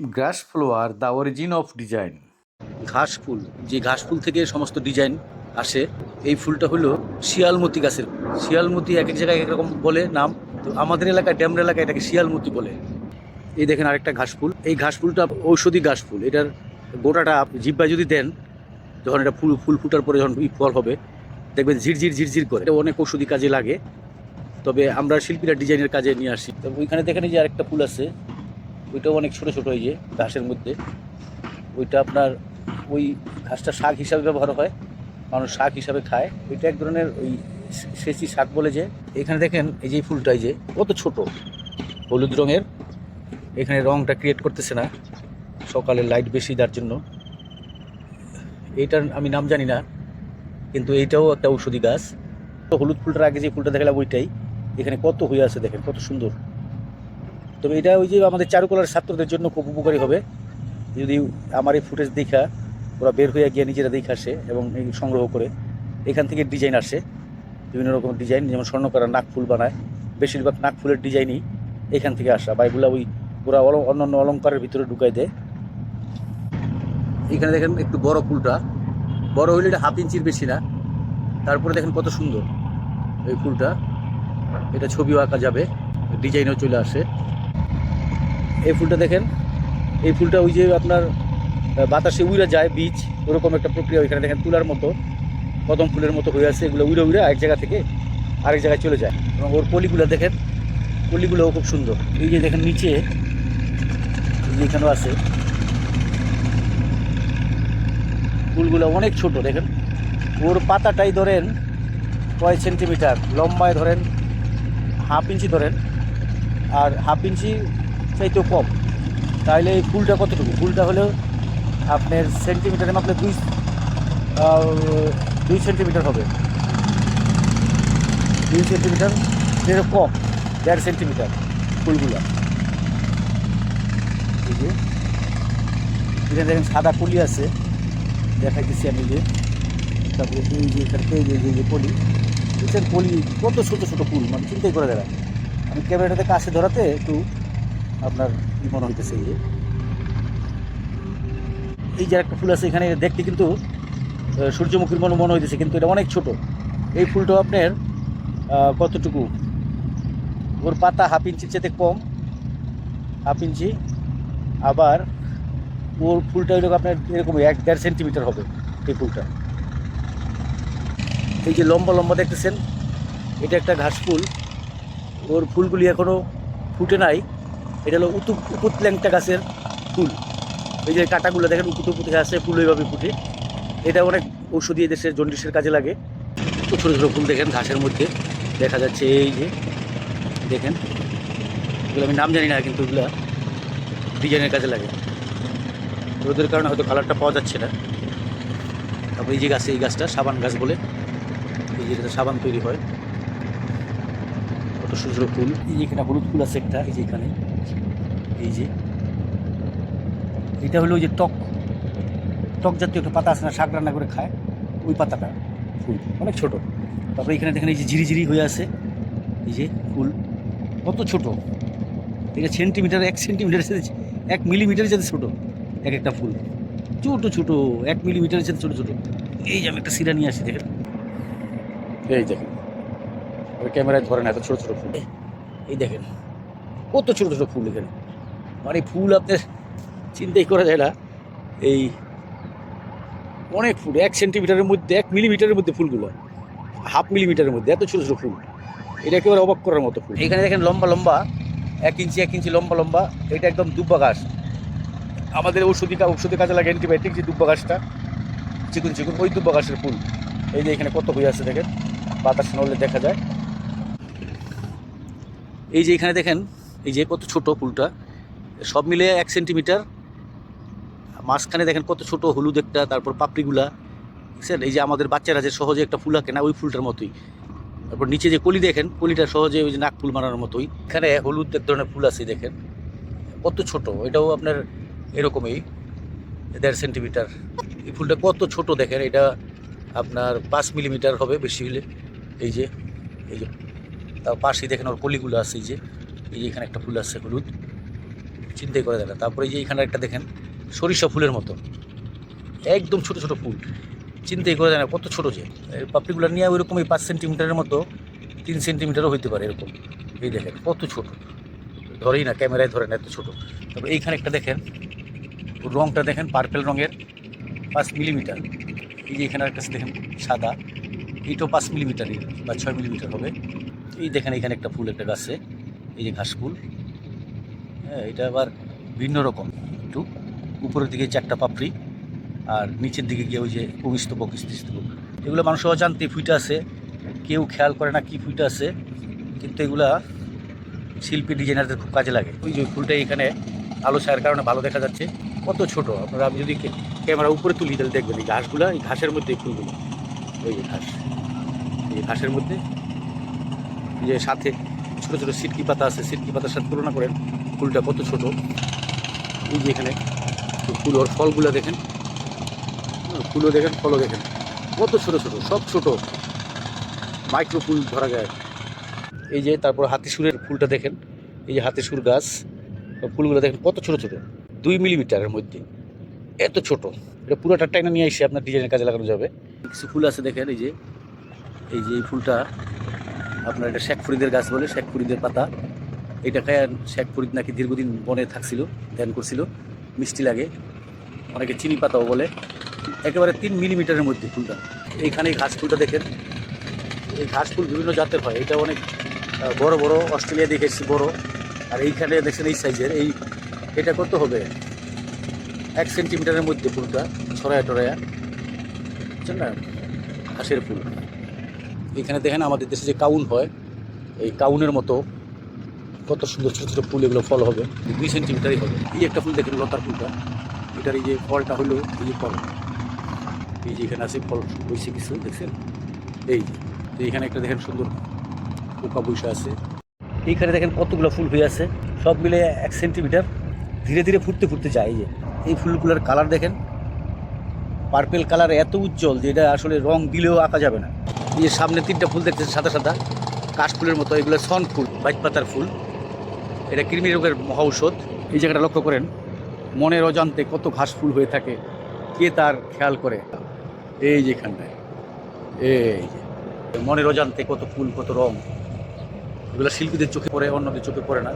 Grass flower the origin of design ঘাস ফুল, যে ঘাস ফুল থেকে সমস্ত ডিজাইন আসে, এই ফুলটা হলো শিয়ালমতি গাছের শিয়ালমতি এক এক জায়গায় এক রকম বলে নাম। তো আমাদের এলাকায়, ড্যামরা এলাকায় এটাকে শিয়ালমতি বলে। এই দেখেন আরেকটা ঘাস ফুল। এই ঘাস ফুলটা ঔষধি ঘাস ফুল। এটার গোটাটা জিব্বায় যদি দেন, যখন এটা ফুল ফুল ফুটার পরে যখন ফল হবে, দেখবেন ঝিরঝির ঝিরঝির করে। এটা অনেক ঔষধি কাজে লাগে। তবে আমরা শিল্পীরা ডিজাইনের কাজে নিয়ে আসি। তবে ওইখানে দেখেন যে আরেকটা ফুল আছে। ওইটাও অনেক ছোটো ছোটো এই যে ঘাসের মধ্যে। ওইটা আপনার ওই ঘাসটা শাক হিসাবে ব্যবহার হয়, মানুষ শাক হিসাবে খায়। ওইটা এক ধরনের ওই সেচি শাক বলে যে। এখানে দেখেন এই যে ফুলটা এই যে, কত ছোট, হলুদ রঙের। এখানে রংটা ক্রিয়েট করতেছে না সকালে লাইট বেশি যার জন্য। এইটার আমি নাম জানি না, কিন্তু এইটাও একটা ঔষধি গাছ। তো হলুদ ফুলটার আগে যে ফুলটা দেখালাম ওইটাই। এখানে কত হয়ে আছে দেখেন, কত সুন্দর। তবে এটা ওই যে আমাদের চারুকলার ছাত্রদের জন্য খুব উপকারী হবে। যদি আমার এই ফুটেজ দেখা, ওরা বের হয়ে গিয়ে নিজেরা দেখে আসে এবং এই সংগ্রহ করে, এখান থেকে ডিজাইন আসে। বিভিন্ন রকম ডিজাইন, যেমন স্বর্ণকারা নাক ফুল বানায়। বেশিরভাগ নাক ফুলের ডিজাইনই এখান থেকে আসা। বা এগুলা ওই ওরা অন্যান্য অলঙ্কারের ভিতরে ঢুকাই দেয়। এখানে দেখেন একটু বড় ফুলটা। বড় হইলে এটা হাফ ইঞ্চির বেশি না। তারপরে দেখেন কত সুন্দর এই ফুলটা। এটা ছবিও আঁকা যাবে। ডিজাইনও চলে আসে। এই ফুলটা দেখেন। এই ফুলটা ওই যে আপনার বাতাসে উড়ে যায়, বীজ, ওরকম একটা প্রক্রিয়া ওইখানে দেখেন তুলার মতো, কদম ফুলের মতো হয়ে আছে, এগুলো উড়ে উড়ে এক জায়গা থেকে আরেক জায়গায় চলে যায়। এবং ওর পলিগুলো দেখেন, পলিগুলোও খুব সুন্দর। এই যে দেখেন নিচে এখানেও আছে। ফুলগুলো অনেক ছোট, দেখেন। ওর পাতাটাই ধরেন কয় সেন্টিমিটার, লম্বায় ধরেন হাফ ইঞ্চি ধরেন। আর হাফ ইঞ্চি চাইতেও কম। তাহলে এই ফুলটা কতটুকু? ফুলটা হলো আপনার সেন্টিমিটারে মাপলে দুই দুই সেন্টিমিটার হবে। দুই সেন্টিমিটার এর কম, দেড় সেন্টিমিটার ফুলগুলা। এখানে দেখেন সাদা কলি আছে। দেখাইতেছি আমি যে, তারপরে এই যে এখানে এই যে এই যে কলি দেখছেন কলি কত ছোটো ছোটো ফুল? মানে চিন্তাই করে দেয় আমি ক্যামেরাটাতে কাছে ধরাতে একটু আপনার কি মনে হইতেছে? এই যে একটা ফুল আছে এখানে দেখতে কিন্তু সূর্যমুখীর মনে মনে হইতেছে, কিন্তু এটা অনেক ছোট। এই ফুলটাও আপনার কতটুকু? ওর পাতা হাফ ইঞ্চির চেয়ে কম, হাফ ইঞ্চি। আবার ওর ফুলটা হইল আপনার এরকম এক দেড় সেন্টিমিটার হবে, এই ফুলটা। এই যে লম্বা লম্বা দেখতেছেন, এটা একটা ঘাস ফুল। ওর ফুলগুলি এখনও ফুটে নাই। এটা হলো উতু উপুত ল্যাংটা গাছের ফুল। এই যে কাঁটাগুলো দেখেন উপুত উপুত আছে ফুল ওইভাবে ফুটে। এটা অনেক ঔষধি দেশের জন্ডিসের কাজে লাগে। ছোটো ছোটো ফুল দেখেন ঘাসের মধ্যে। দেখা যাচ্ছে এই যে, দেখেন। এগুলো আমি নাম জানি না, কিন্তু এগুলো ডিজাইনের কাজে লাগে। রোদের কারণে হয়তো কালারটা পাওয়া যাচ্ছে না। তারপর এই যে গাছ, এই গাছটা সাবান গাছ বলে। এই যে এটাতে সাবান তৈরি হয়। কত সুন্দর ফুল। এই যে এখানে হলুদ ফুল আছে একটা, এই যে এখানে। এই যে এটা হলো ওই যে টক টক জাতীয় একটা পাতা আছে না শাক রান্না করে খায় ওই পাতাটা ফুল অনেক ছোট। তারপরে এখানে দেখেন এই যে ঝিরিঝিরি হয়ে আছে এই যে ফুল কত ছোট। এটা সেন্টিমিটার এক সেন্টিমিটার সাথে এক মিলিমিটারের সাথে ছোটো এক একটা ফুল। ছোট ছোট এক মিলিমিটারের সাথে ছোট ছোট। এই যে আমি একটা সিরা নিয়ে আসি দেখেন। এই দেখেন ক্যামেরায় ধরেন এত ছোট ছোট ফুল। এই দেখেন কত ছোটো ছোটো ফুল এখানে। মানে ফুল আপনার চিন্তাই করা যায় না। এই অনেক ফুল, এক সেন্টিমিটারের মধ্যে, এক মিলিমিটারের মধ্যে ফুলগুলো হাফ মিলিমিটারের মধ্যে, এত ছোটো ছোটো ফুল। এটা একেবারে অবাক করার মতো ফুল। এখানে দেখেন লম্বা লম্বা, এক ইঞ্চি এক ইঞ্চি লম্বা লম্বা, এটা একদম দুব্বা ঘাস। আমাদের ঔষধি কা- ঔষধি কাজে লাগে অ্যান্টিবায়োটিক, যে দুব্বা ঘাসটা, চিকুন চিকুন, ওই দুব্বা ঘাসের ফুল। এই যে এখানে কত হয়ে আছে দেখেন, বাতাস নড়লে দেখা যায়। এই যে এখানে দেখেন এই যে কত ছোট ফুলটা, সব মিলে এক সেন্টিমিটার। মাঝখানে দেখেন কত ছোট হলুদ একটা, তারপর পাপড়িগুলা। বুঝছেন? এই যে আমাদের বাচ্চারা যে সহজে একটা ফুল আঁকে না, ওই ফুলটার মতোই। তারপর নিচে যে কলি দেখেন, কলিটা সহজে ওই যে নাক ফুল মারানোর মতোই। এখানে হলুদ এক ধরনের ফুল আছে, দেখেন। কত ছোট, এটাও আপনার এরকমই, দেড় সেন্টিমিটার। এই ফুলটা কত ছোট দেখেন, এটা আপনার পাঁচ মিলিমিটার হবে বেশি হলে। এই যে এই যে তার পাশেই দেখেন ওর কলিগুলো আছে, এই যে। এই যে এখানে একটা ফুল আসছে হলুদ, চিন্তাই করে না। তারপরে এই যে এখানে একটা দেখেন, সরিষা ফুলের মতো। একদম ছোট ছোট ফুল, চিন্তাই করে যায় না কত ছোট যে। পাপড়িগুলো নিয়ে ওইরকম এই পাঁচ সেন্টিমিটারের মতো, তিন সেন্টিমিটারও হইতে পারে এরকম। এই দেখেন, কত ছোট। ধরেই না, ক্যামেরায় ধরে না, এত ছোট। তারপরে এইখানে একটা দেখেন রঙটা দেখেন পার্পেল রঙের, পাঁচ মিলিমিটার। এই যে এখানে একটা দেখেন, সাদা। এইটাও পাঁচ মিলিমিটারই বা ছয় মিলিমিটার হবে। এই দেখেন, এখানে একটা ফুল একটা গাছে। এই যে ঘাস ফুল হ্যাঁ এটা আবার ভিন্ন রকম একটু। উপরের দিকে চারটা পাপড়ি, আর নিচের দিকে গিয়ে ওই যে পুমিস্তবক স্তবক এগুলো মানুষ অজান্তে ফুইটা আছে কেউ খেয়াল করে না কি ফুইটা আছে কিন্তু এগুলা শিল্পী, ডিজাইনারদের খুব কাজে লাগে। ওই যে ফুলটা এখানে আলো ছায়ার কারণে ভালো দেখা যাচ্ছে, কত ছোট, আপনারা আমি যদি ক্যামেরা উপরে তুলি, তাহলে দেখবেন এই ঘাসগুলো, এই ঘাসের মধ্যে এই ফুলগুলো। ওই যে ঘাস, এই ঘাসের মধ্যে যে সাথে ছোট ছোটো সিটকি পাতা আছে সিটকি পাতার সাথে তুলনা করেন ফুলটা কত ছোট। এই যে এখানে ফুল ওর ফলগুলো দেখেন। হ্যাঁ, ফুলও দেখেন ফলও দেখেন। কত ছোট ছোট সব ছোট। মাইক্রো ফুল ধরা যায়। এই যে তারপর হাতিসুরের ফুলটা দেখেন এই যে হাতিসুর গাছ ফুলগুলো দেখেন কত ছোট ছোট। দুই মিলিমিটারের মধ্যে। এত ছোট। এটা পুরোটা টাইনা নিয়ে এসে আপনার ডিজাইনের কাজে লাগানো যাবে। কিছু ফুল আছে দেখেন এই যে এই যে এই ফুলটা। আপনার এটা শেখ ফরিদের গাছ বলে, শেখ ফরিদের পাতা। এটা খায় শেখ ফরিদ নাকি দীর্ঘদিন বনে থাকছিল, ধ্যান করছিল, মিষ্টি লাগে। অনেকে চিনি পাতাও বলে। একেবারে তিন মিলিমিটারের মধ্যে ফুলটা। এইখানে এই ঘাস ফুলটা দেখেন। এই ঘাস ফুল বিভিন্ন জাতের হয়। এটা অনেক বড় বড়। অস্ট্রেলিয়া দেখেছি বড়। আর এইখানে দেখছেন এই সাইজের। এই, এটা কত হবে? এক সেন্টিমিটারের মধ্যে ফুলটা, ছড়ায়া টড়ায়া। বুঝছেন না? ঘাসের ফুল। এখানে দেখেন আমাদের দেশে যে কাউন হয়, এই কাউনের মতো কত সুন্দর ছোটো ছোটো ফুল এগুলো ফল হবে, দুই সেন্টিমিটারই হবে। এই একটা ফুল দেখেন লতার ফুলটা, এটার এই যে ফলটা হলো এই যে ফল। এই যে এখানে আছে ফল হয়েছে কিছু, দেখছেন? এই তো এখানে একটা দেখেন সুন্দর পোকা বৈশা আছে। এইখানে দেখেন কতগুলো ফুল হয়ে আছে, সব মিলে এক সেন্টিমিটার ধীরে ধীরে ফুটতে ফুটতে যায়। যে, এই ফুলগুলোর কালার দেখেন, পার্পেল কালার এত উজ্জ্বল যে এটা আসলে রং দিলেও আঁকা যাবে না। এই যে সামনে তিনটা ফুল দেখতেছেন, সাদা সাদা। কাশ ফুলের মতো, এগুলো সন ফুল বাইট পাতার ফুল। এটা কৃমি রোগের মহা ঔষধ। এই জায়গাটা লক্ষ্য করেন, মনের অজান্তে কত ঘাস ফুল হয়ে থাকে, কে তার খেয়াল করে? এই যে এখানটায়, এই মনের অজান্তে কত ফুল, কত রং। এগুলো শিল্পীদের চোখে পড়ে, অন্যদের চোখে পড়ে না।